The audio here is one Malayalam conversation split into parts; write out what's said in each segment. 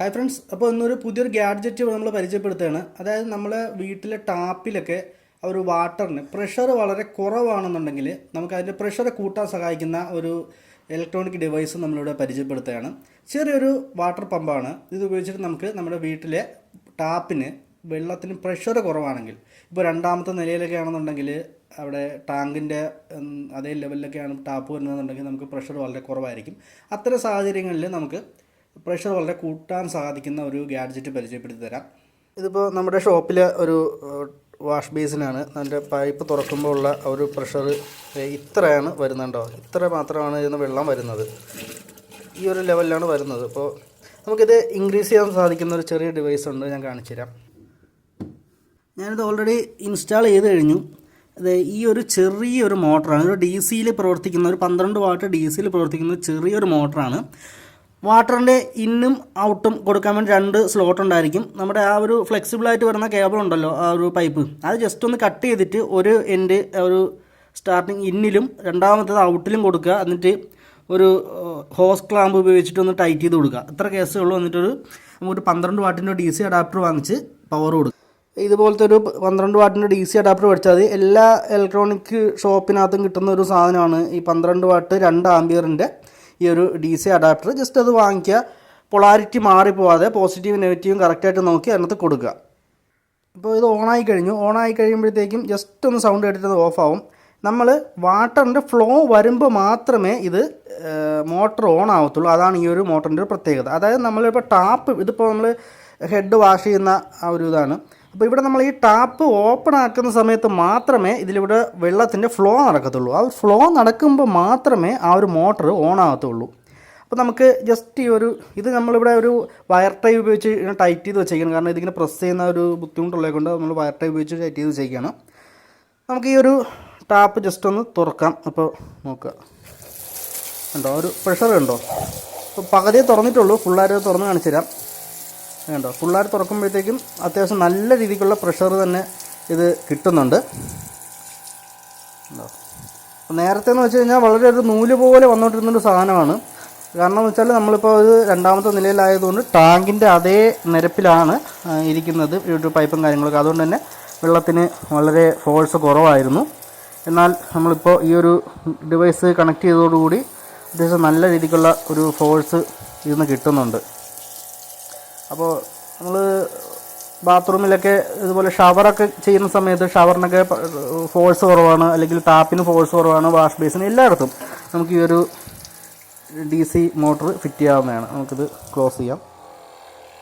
ഹായ് ഫ്രണ്ട്സ് അപ്പോൾ ഇന്നൊരു പുതിയൊരു ഗാഡ്ജറ്റ് നമ്മൾ പരിചയപ്പെടുത്തുകയാണ്. അതായത് നമ്മൾ വീട്ടിലെ ടാപ്പിലൊക്കെ ഒരു വാട്ടറിന് പ്രഷർ വളരെ കുറവാണെന്നുണ്ടെങ്കിൽ നമുക്ക് അതിന്റെ പ്രഷർ കൂട്ടാൻ സഹായിക്കുന്ന ഒരു ഇലക്ട്രോണിക് ഡിവൈസ് നമ്മളിവിടെ പരിചയപ്പെടുത്തുകയാണ്. ചെറിയൊരു വാട്ടർ പമ്പാണ് ഇത് ഉപയോഗിച്ചിട്ട് നമുക്ക് നമ്മുടെ വീട്ടിലെ ടാപ്പിന് വെള്ളത്തിന് പ്രഷർ കുറവാണെങ്കിൽ ഇപ്പോൾ രണ്ടാമത്തെ നിലയിലൊക്കെ ആണെന്നുണ്ടെങ്കിൽ അവിടെ ടാങ്കിന്റെ അതേ ലെവലിലൊക്കെയാണ് ടാപ്പ് വരുന്നതെന്നുണ്ടെങ്കിൽ നമുക്ക് പ്രഷർ വളരെ കുറവായിരിക്കും. അത്തരം സാഹചര്യങ്ങളിൽ നമുക്ക് പ്രഷർ വളരെ കൂട്ടാൻ സാധിക്കുന്ന ഒരു ഗാഡ്ജറ്റ് പരിചയപ്പെടുത്തി തരാം ഇതിപ്പോൾ നമ്മുടെ ഷോപ്പിലെ ഒരു വാഷ് ബേസിനാണ്. അതിന്റെ പൈപ്പ് തുറക്കുമ്പോൾ ഉള്ള ഒരു പ്രഷർ ഇത്രയാണ് വരുന്നുണ്ടോ? ഇത്ര മാത്രമാണ് ഇതിന് വെള്ളം വരുന്നത്. ഈ ഒരു ലെവലിലാണ് വരുന്നത്. അപ്പോൾ നമുക്കിത് ഇൻക്രീസ് ചെയ്യാൻ സാധിക്കുന്ന ഒരു ചെറിയ ഡിവൈസ് ഉണ്ട്. ഞാൻ കാണിച്ചു തരാം. ഞാനിത് ഓൾറെഡി ഇൻസ്റ്റാൾ ചെയ്ത് കഴിഞ്ഞു. അത് ഈ ഒരു ചെറിയൊരു മോട്ടറാണ്. ഒരു ഡി സിയിൽ പ്രവർത്തിക്കുന്ന ഒരു പന്ത്രണ്ട് വാട്ട് ഡി സിയിൽ പ്രവർത്തിക്കുന്ന ചെറിയൊരു മോട്ടറാണ്. വാട്ടറിന്റെ ഇന്നും ഔട്ടും കൊടുക്കാൻ വേണ്ടി രണ്ട് സ്ലോട്ട് ഉണ്ടായിരിക്കും. നമ്മുടെ ആ ഒരു ഫ്ലെക്സിബിളായിട്ട് വരുന്ന കേബിൾ ഉണ്ടല്ലോ ആ ഒരു പൈപ്പ് അത് ജസ്റ്റ് ഒന്ന് കട്ട് ചെയ്തിട്ട് ഒരു എൻഡ് ഒരു സ്റ്റാർട്ടിങ് ഇന്നിലും രണ്ടാമത്തേത് ഔട്ടിലും കൊടുക്കുക. എന്നിട്ട് ഒരു ഹോസ് ക്ലാമ്പ് ഉപയോഗിച്ചിട്ട് ഒന്ന് ടൈറ്റ് ചെയ്ത് കൊടുക്കുക. ഇത്ര കേസേ ഉള്ളൂ. എന്നിട്ടൊരു നമുക്കൊരു പന്ത്രണ്ട് വാട്ടിന്റെ ഡി സി അഡാപ്റ്റർ വാങ്ങിച്ച് പവർ കൊടുക്കുക. ഇതുപോലത്തെ ഒരു പന്ത്രണ്ട് വാട്ടിന്റെ ഡി സി അഡാപ്റ്റർ മേടിച്ചാൽ മതി. എല്ലാ ഇലക്ട്രോണിക് ഷോപ്പിനകത്തും കിട്ടുന്ന ഒരു സാധനമാണ് ഈ പന്ത്രണ്ട് വാട്ട് രണ്ട് ആംബിയറിന്റെ ഈ ഒരു ഡി സി അഡാപ്റ്റർ ജസ്റ്റ് അത് വാങ്ങിക്കുക. പൊളാരിറ്റി മാറിപ്പോവാതെ പോസിറ്റീവും നെഗറ്റീവും കറക്റ്റായിട്ട് നോക്കി അതിനകത്ത് കൊടുക്കുക. ഇപ്പോൾ ഇത് ഓണായി കഴിഞ്ഞു. ഓണായി കഴിയുമ്പോഴത്തേക്കും ജസ്റ്റ് ഒന്ന് സൗണ്ട് കേട്ടിട്ട് ഓഫ് ആവും. നമ്മൾ വാട്ടറിന്റെ ഫ്ലോ വരുമ്പോൾ മാത്രമേ ഇത് മോട്ടർ ഓൺ ആവത്തുള്ളൂ. അതാണ് ഈ ഒരു മോട്ടറിന്റെ ഒരു പ്രത്യേകത. അതായത് നമ്മളിപ്പോൾ ടാപ്പ് ഇതിപ്പോൾ നമ്മൾ ഹെഡ് വാഷ് ചെയ്യുന്ന ആ ഒരു ഇതാണ്. അപ്പോൾ ഇവിടെ നമ്മൾ ഈ ടാപ്പ് ഓപ്പൺ ആക്കുന്ന സമയത്ത് മാത്രമേ ഇതിലിവിടെ വെള്ളത്തിന്റെ ഫ്ലോ നടക്കത്തുള്ളൂ. ആ ഫ്ലോ നടക്കുമ്പോൾ മാത്രമേ ആ ഒരു മോട്ടർ ഓൺ ആകത്തുള്ളൂ. അപ്പോൾ നമുക്ക് ജസ്റ്റ് ഈ ഒരു ഇത് നമ്മളിവിടെ ഒരു വയർ ടൈ ഉപയോഗിച്ച് ടൈറ്റ് ചെയ്ത് വെച്ചേക്കണം. കാരണം ഇതിങ്ങനെ പ്രസ് ചെയ്യുന്ന ഒരു ബുദ്ധിമുട്ടുള്ളത് കൊണ്ട് നമ്മൾ വയർ ടൈ ഉപയോഗിച്ച് ടൈറ്റ് ചെയ്ത് വെച്ചേക്കാണ്. നമുക്ക് ഈ ഒരു ടാപ്പ് ജസ്റ്റ് ഒന്ന് തുറക്കാം. അപ്പോൾ നോക്കുക. ഉണ്ടോ ഒരു പ്രഷർ ഉണ്ടോ അപ്പോൾ പകുതിയെ തുറന്നിട്ടുള്ളൂ. ഫുള്ളായിട്ട് തുറന്ന് കാണിച്ചു തരാം കണ്ടോ? പിള്ളേർ തുറക്കുമ്പോഴത്തേക്കും അത്യാവശ്യം നല്ല രീതിക്കുള്ള പ്രഷർ തന്നെ ഇത് കിട്ടുന്നുണ്ട്. അപ്പോൾ നേരത്തെ എന്ന് വെച്ച് കഴിഞ്ഞാൽ വളരെ ഒരു നൂൽ പോലെ വന്നുകൊണ്ടിരുന്നൊരു സാധനമാണ്. കാരണം എന്ന് വെച്ചാൽ നമ്മളിപ്പോൾ ഇത് രണ്ടാമത്തെ നിലയിലായതുകൊണ്ട് ടാങ്കിന്റെ അതേ നിരപ്പിലാണ് ഇരിക്കുന്നത് ഒരു പൈപ്പും കാര്യങ്ങളൊക്കെ. അതുകൊണ്ട് തന്നെ വെള്ളത്തിന് വളരെ ഫോഴ്സ് കുറവായിരുന്നു. എന്നാൽ നമ്മളിപ്പോൾ ഈ ഒരു ഡിവൈസ് കണക്ട് ചെയ്തതോടുകൂടി അത്യാവശ്യം നല്ല രീതിക്കുള്ള ഒരു ഫോഴ്സ് ഇതിന്ന് കിട്ടുന്നുണ്ട്. അപ്പോൾ നമ്മൾ ബാത്റൂമിലൊക്കെ ഇതുപോലെ ഷവറൊക്കെ ചെയ്യുന്ന സമയത്ത് ഷവറിനൊക്കെ ഫോഴ്സ് കുറവാണ് അല്ലെങ്കിൽ ടാപ്പിന് ഫോഴ്സ് കുറവാണ് വാഷ് ബേസിന് എല്ലായിടത്തും നമുക്ക് ഈ ഒരു ഡി സി മോട്ടർ ഫിറ്റ് ചെയ്യാവുന്നതാണ്. നമുക്കിത് ക്ലോസ് ചെയ്യാം.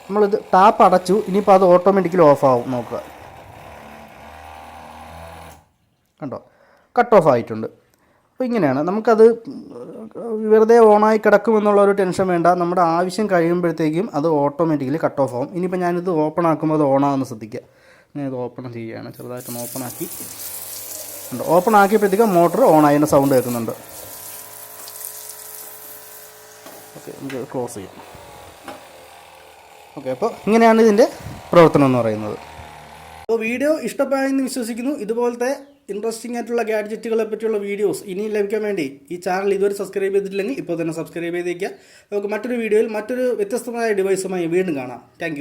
നമ്മളിത് ടാപ്പ് അടച്ചു ഇനിയിപ്പോൾ അത് ഓട്ടോമാറ്റിക്കലി ഓഫ് ആവും നോക്കുക. കണ്ടോ? കട്ട് ഓഫ് ആയിട്ടുണ്ട്. അപ്പോൾ ഇങ്ങനെയാണ്. നമുക്കത് വെറുതെ ഓണായി കിടക്കുമെന്നുള്ള ഒരു ടെൻഷൻ വേണ്ട. നമ്മുടെ ആവശ്യം കഴിയുമ്പോഴത്തേക്കും അത് ഓട്ടോമാറ്റിക്കലി കട്ട് ഓഫ് ആവും. ഇനിയിപ്പോൾ ഞാനിത് ഓപ്പൺ ആക്കുമ്പോൾ അത് ഓണാകുന്ന ശ്രദ്ധിക്കുക. ഞാൻ ഇത് ഓപ്പൺ ചെയ്യുകയാണ്. ചെറുതായിട്ടൊന്ന് ഓപ്പൺ ആക്കി. ഉണ്ട് ഓപ്പൺ ആക്കിയപ്പോഴത്തേക്കും മോട്ടർ ഓൺ ആയതിന്റെ സൗണ്ട് കേൾക്കുന്നുണ്ട്. ഓക്കെ നമുക്ക് ക്ലോസ് ചെയ്യാം. ഓക്കെ അപ്പോൾ ഇങ്ങനെയാണ് ഇതിന്റെ പ്രവർത്തനം എന്ന് പറയുന്നത്. അപ്പോൾ വീഡിയോ ഇഷ്ടമായെന്ന് വിശ്വസിക്കുന്നു. ഇതുപോലത്തെ ഇൻട്രസ്റ്റിംഗ് ആയിട്ടുള്ള ഗാഡ്ജറ്റുകളെ പറ്റിയുള്ള വീഡിയോസ് ഇനിയും ലഭിക്കാൻ വേണ്ടി ഈ ചാനൽ ഇതുവരെ സബ്സ്ക്രൈബ് ചെയ്തിട്ടില്ലെങ്കിൽ ഇപ്പോൾ തന്നെ സബ്സ്ക്രൈബ് ചെയ്തേക്കുക. നമുക്ക് മറ്റൊരു വീഡിയോയിൽ മറ്റൊരു വ്യത്യസ്തമായ ഡിവൈസുമായി വീണ്ടും കാണാം. താങ്ക്